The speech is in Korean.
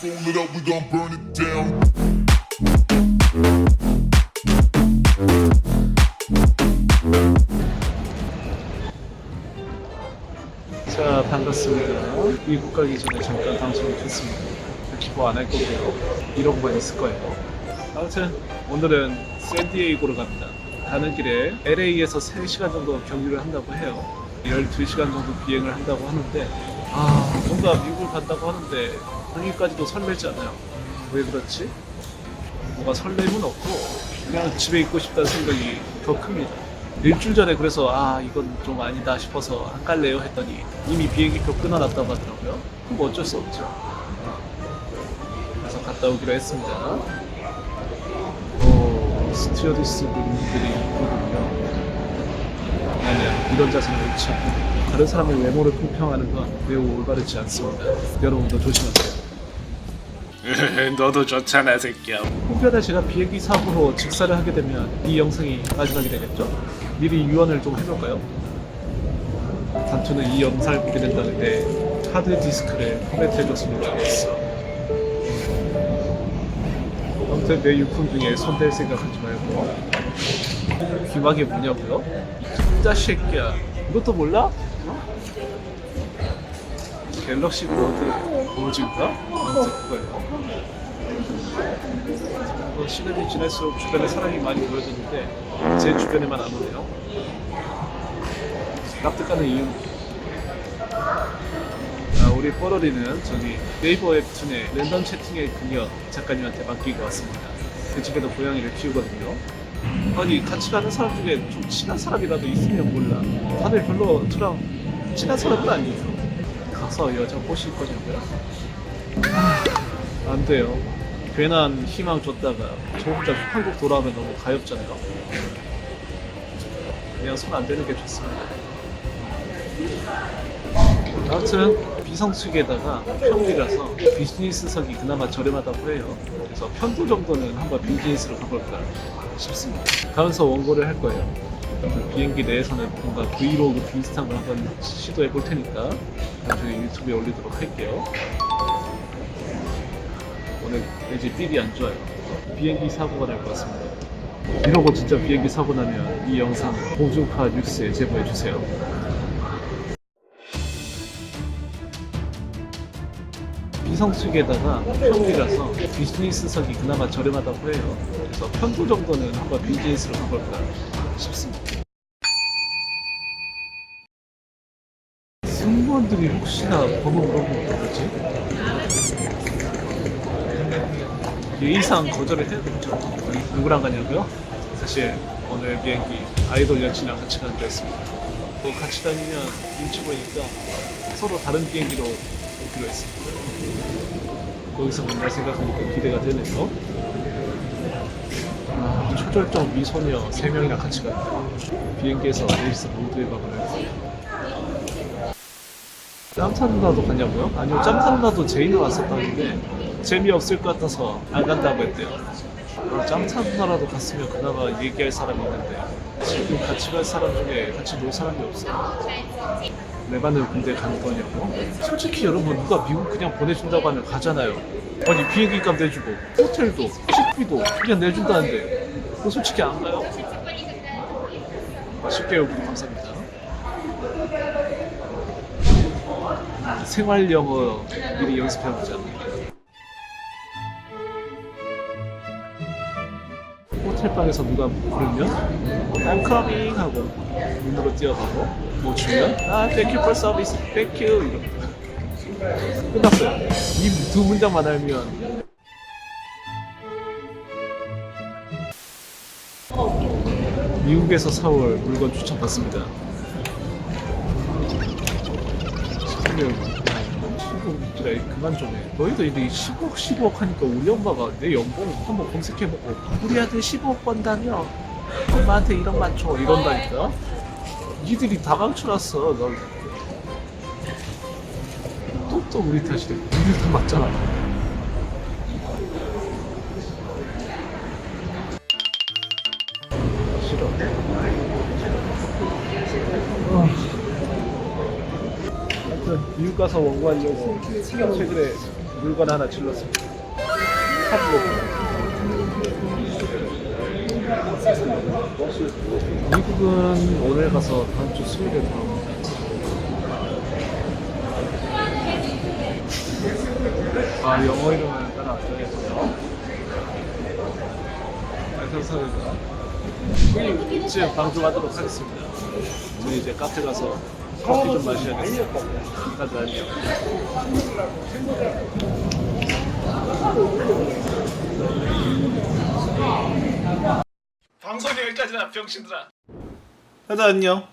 Fold it up, we gon' burn it down. 자 반갑습니다. 미국 가기 전에 잠깐 방송을 켰습니다. 기보 안할 거고요. 이러고만 있을 거예요. 아무튼 오늘은 샌디에이고로 갑니다. 가는 길에 LA에서 3시간 정도 경유를 한다고 해요. 12시간 정도 비행을 한다고 하는데 아 뭔가 미국을 간다고 하는데 거기까지도 설레지 않아요. 왜 그렇지? 뭐가 설렘은 없고 그냥 집에 있고 싶다는 생각이 더 큽니다. 일주일 전에 그래서 아 이건 좀 아니다 싶어서 안 갈래요 했더니 이미 비행기표 끊어놨다고 하더라고요. 그럼 어쩔 수 없죠. 그래서 갔다 오기로 했습니다. 오, 스튜어디스 분들이 있거든요. 아니요, 이런 자세는 옳지 않고 다른 사람의 외모를 품평하는 건 매우 올바르지 않습니다. 여러분도 조심하세요. 너도 좋잖아 새끼야 혹여나 제가 비행기 사고로 직사를 하게 되면 이 영상이 마지막이 되겠죠? 미리 유언을 좀 해볼까요? 단투는 이 영상을 보게 된다는데 하드 디스크를 포맷해줬으면 좋겠어 아무튼 내 유품 중에 손댈 생각하지 말고 귀마개 뭐냐고요? 진짜 새끼야 이것도 몰라? 어? 갤럭시 보드 그거예요 뭐 시간이 지날수록 주변에 사람이 많이 모여드는데 제 주변에만 안 오네요. 납득하는 이유. 아, 우리 뽀로리는 저기 네이버 웹툰의 랜덤 채팅의 그녀 작가님한테 맡기고 왔습니다. 그 집에도 고양이를 키우거든요. 아니 같이 가는 사람 중에 좀 친한 사람이라도 있으면 몰라. 다들 별로 저랑 친한 사람은 아니죠. 가서 여자 꼬실 거냐고요? 아, 안 돼요. 괜한 희망 줬다가 저 혼자 한국 돌아오면 너무 가엾잖아요. 그냥 손 안 대는 게 좋습니다. 아무튼 비성수기에다가 평일이라서 비즈니스석이 그나마 저렴하다고 해요. 그래서 편도 정도는 한번 비즈니스로 가볼까 싶습니다. 가면서 원고를 할 거예요. 그 비행기 내에서는 뭔가 브이로그 비슷한 걸 한번 시도해 볼 테니까 나중에 유튜브에 올리도록 할게요. 오늘 왠지 삘이 안 좋아요. 비행기 사고가 날 것 같습니다. 이러고 진짜 비행기 사고 나면 이 영상 보조파 뉴스에 제보해 주세요. 비성수기에다가 평일이라서 비즈니스석이 그나마 저렴하다고 해요. 그래서 편도 정도는 한번 비즈니스로 가볼까 싶습니다. 승무원들이 혹시나 번호 물어보면 어떡하지? 예의상 거절을 해야겠죠. 누구랑 가냐고요? 사실 오늘 비행기 아이돌 여친이랑 같이 가기로 했습니다. 또 같이 다니면 눈치 보이니까 서로 다른 비행기로 오기로 했습니다. 거기서 만날 생각하니까 기대가 되네요. 아, 초절정 미소녀 3명이랑 같이 가요. 비행기에서 레이스 모두의 밥을 했어요. 누나도 갔냐고요? 아니요, 누나도 제이는 왔었다는데 재미없을 것 같아서 안 간다고 했대요. 아, 짬타 누나라도 갔으면 그나마 얘기할 사람이 있는데 지금 같이 갈 사람 중에 같이 놀 사람이 없어요. 내반을 군대 가는 거냐고? 솔직히 여러분 누가 미국 그냥 보내준다고 하면 가잖아요. 아니 비행기 값 내주고 호텔도 식비도 그냥 내준다는데 그거 솔직히 안 가요? 10개월 구독 감사합니다. 생활 영어 미리 연습해보자. 호텔방에서 누가 부르면 I'm coming 하고 문으로 뛰어가고 뭐 주면 아 thank you for service thank you 이러고 끝났어요. 이 두 문장만 알면 미국에서 사올 물건 추천 받습니다. 시끄러워. 10억 그만 좀 해. 너희도 이제 10억 10억 하니까 우리 엄마가 내 연봉 한번 검색해보고 우리 아들 10억 번다며 엄마한테 1억 맞춰 이런다니까 니들이 다 망쳐놨어 너. 또, 또 우리 탓이래 니들 다 맞잖아 미국 가서 원고하려고 최근에 물건 하나 질렀습니다. 미국은 오늘 가서 다음 주 수요일에 돌아옵니다. 아 영어 이름은 따라 안 되겠고요. 감사합니다. 이쯤 방송하도록 하겠습니다. 저희 이제 카페 가서 커피 좀 마셔야겠어요. 다들 안녕. 방송 여기까지나 병신들아. 다들 안녕.